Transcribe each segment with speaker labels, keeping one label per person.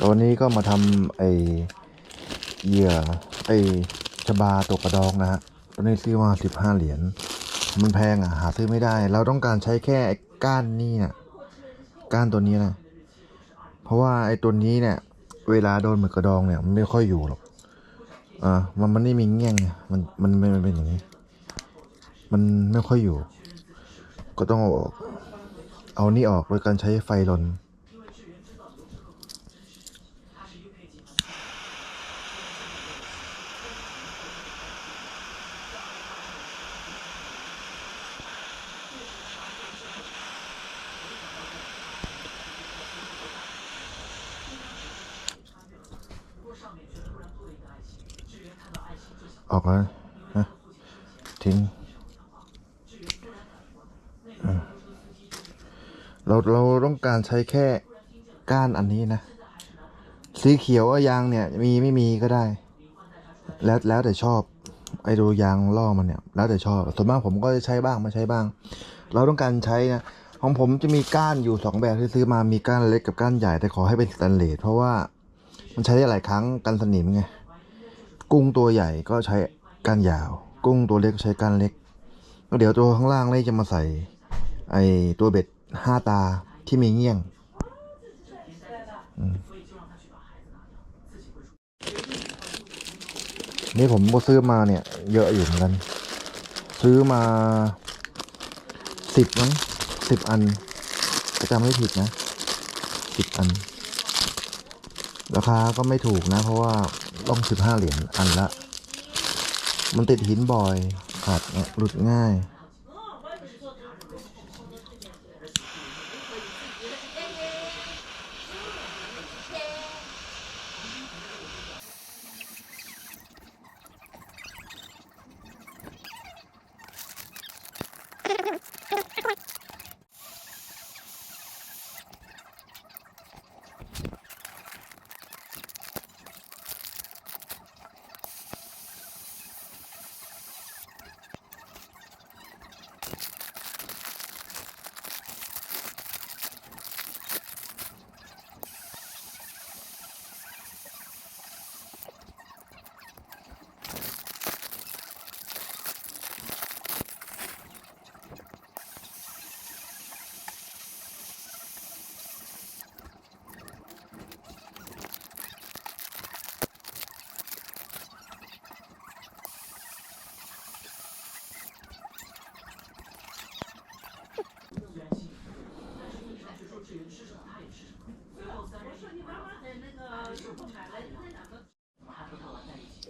Speaker 1: ตอนนี้ก็มาทำไอเหยื่อไอชบาตัวกระดองนะฮะตอนนี้ซื้อมาสิบห้าเหรียญมันแพงอะหาซื้อไม่ได้ เราต้องการใช้แค่ไอก้านนี่น่ะก้านตัวนี้นะเพราะว่าไอ้ตัวนี้เนี่ย เวลาโดนหมึกกระดองเนี่ยมันไม่ค่อยอยู่หรอกอ่ามันมันไม่มีเงี้ยงมันมันมันมันเป็นอย่างนี้ มันไม่ค่อยอยู่ ก็ต้องเอาออก เอานี่ออกโดยการใช้ไฟลน ออกแล้วนะทิ้งเราเราต้องการใช้แค่ก้านอันนี้นะ สีเขียวยางเนี่ย มีไม่มีก็ได้ แล้วแล้วแต่ชอบ ไอ้ดูยางล่อมันเนี่ย แล้วแต่ชอบส่วนมากผมก็จะใช้บ้างไม่ใช้บ้าง เราต้องการใช้นะของผมจะมีก้านอยู่สองแบบที่ซื้อมามีก้านเล็กกับก้านใหญ่แต่ขอให้เป็นสแตนเลสเพราะว่ามันใช้ได้หลายครั้งกันสนิมไง กุ้งตัวใหญ่ก็ใช้ก้านยาว กุ้งตัวเล็กใช้ก้านเล็กแล้วเดี๋ยวตัวข้างล่างนี่จะมาใส่ไอตัวเบ็ดห้าตาที่มีเงี้ยงนี่ผมก็ซื้อมาเนี่ย เยอะอยู่เหมือนกัน ซื้อมาสิบมั้งสิบอันก็จำไม่ผิดนะสิบอัน ราคาก็ไม่ถูกนะ เพราะว่า ต้องสิบห้าเหรียญอันละ มันติดหินบ่อยขาดเนี่ยหลุดง่าย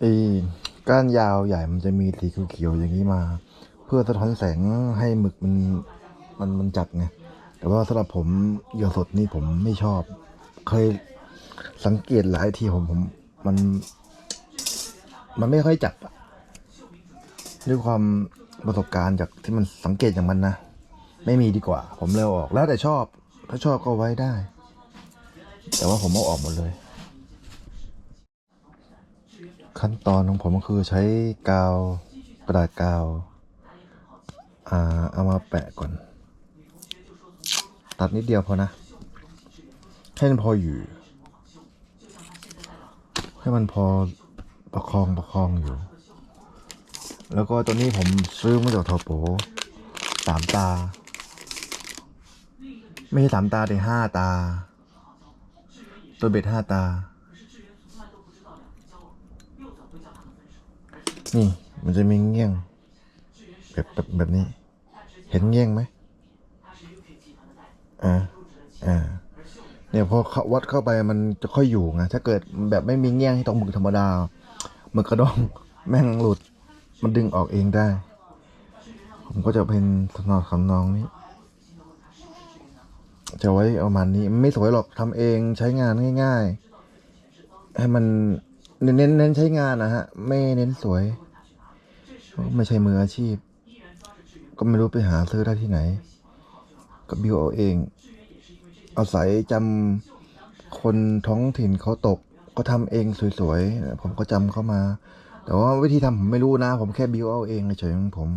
Speaker 1: ไอ้ก้านยาวใหญ่มันจะมีสีเขียวๆอย่างนี้มา เพื่อสะท้อนแสงให้หมึกมันมันมันจัดไงแต่ว่าสำหรับผมเหยื่อสดนี่ผมไม่ชอบ เคยสังเกตหลายทีผมผม มัน มันไม่ค่อยจับด้วยความประสบการณ์จากที่มันสังเกตอย่างมันนะไม่มีดีกว่า ผมเลยอออกแล้วแต่ชอบ ถ้าชอบก็ไว้ได้ แต่ว่าผมเอาออกหมดเลย ขั้นตอนของผมก็คือใช้กาวกระดาษกาวอ่าเอามาแปะก่อน ตัดนิดเดียวพอนะ ให้มันพออยู่ ให้มันพอประคองประคองอยู่ แล้วก็ตัวนี้ผมซื้อมาจากทอโปสามตา ไม่ใช่สามตาแต่ห้าตา ตัวเบ็ดห้าตา นี่มันจะมีเงี้ยงแบบแบบแบบนี้ เห็นเงี้ยงไหมอ่าอ่าเนี่ยพอเข้าวัดเข้าไปมันจะค่อยอยู่ไงถ้าเกิดแบบไม่มีเงี้ยงที่ต้องหมึกธรรมดาหมึกกระดองแม่งหลุด มันดึงออกเองได้ ผมก็จะเป็นทนองคำนองนี้จะไว้ประมาณนี้ไม่สวยหรอกทำเองใช้งานง่าย ๆ ให้มันเน้นเน้นใช้งานนะฮะ ไม่เน้นสวย ไม่ใช่มืออาชีพ ก็ไม่รู้ไปหาซื้อได้ที่ไหน ก็บิวเอาเองเอาศัยจำคนท้องถิ่นเขาตก ก็ทำเองสวยๆ ผมก็จำเข้ามา แต่ว่าวิธีทำผมไม่รู้นะ ผมแค่บิวเอาเองเฉยๆของผม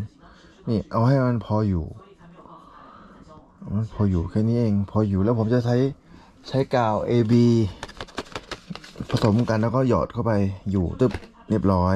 Speaker 1: นี่เอาให้มันพออยู่มันพออยู่แค่นี้เอง พออยู่แล้วผมจะใช้ใช้กาว AB สมกันแล้วก็หยอดเข้าไปอยู่ตึ๊บเรียบร้อย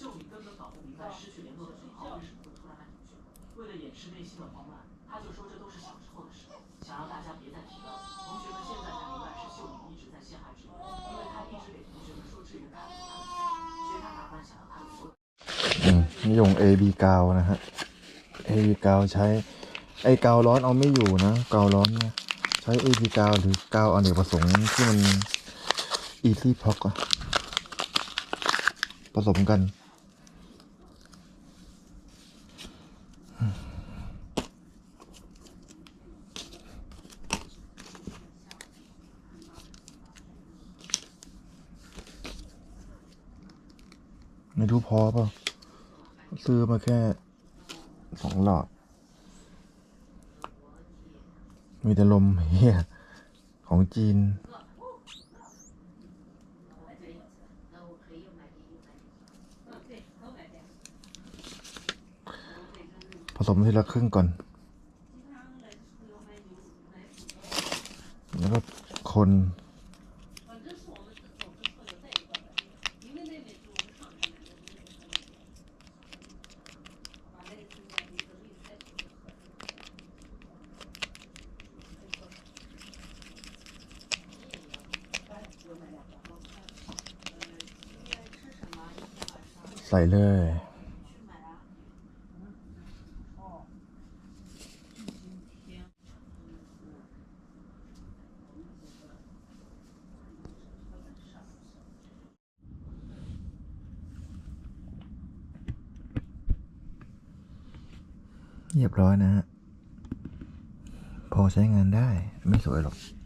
Speaker 1: อ่าทรงนี้อืมนิยม AB กาวนะฮะ AB กาวใช้ไอ้กาวร้อนเอาไม่อยู่นะกาวร้อนเนี่ยใช้ AB กาวหรือกาวอเนกประสงค์ที่มัน Easy Pop อะผสมกัน ไม่รู้พอเปล่าซื้อมาแค่สองหลอด มีแต่ลมเฮียของจีน ผสมทีละครึ่งก่อน แล้วก็คน ใส่เลยเรียบร้อยนะฮะ พอใช้งานได้ไม่สวยหรอก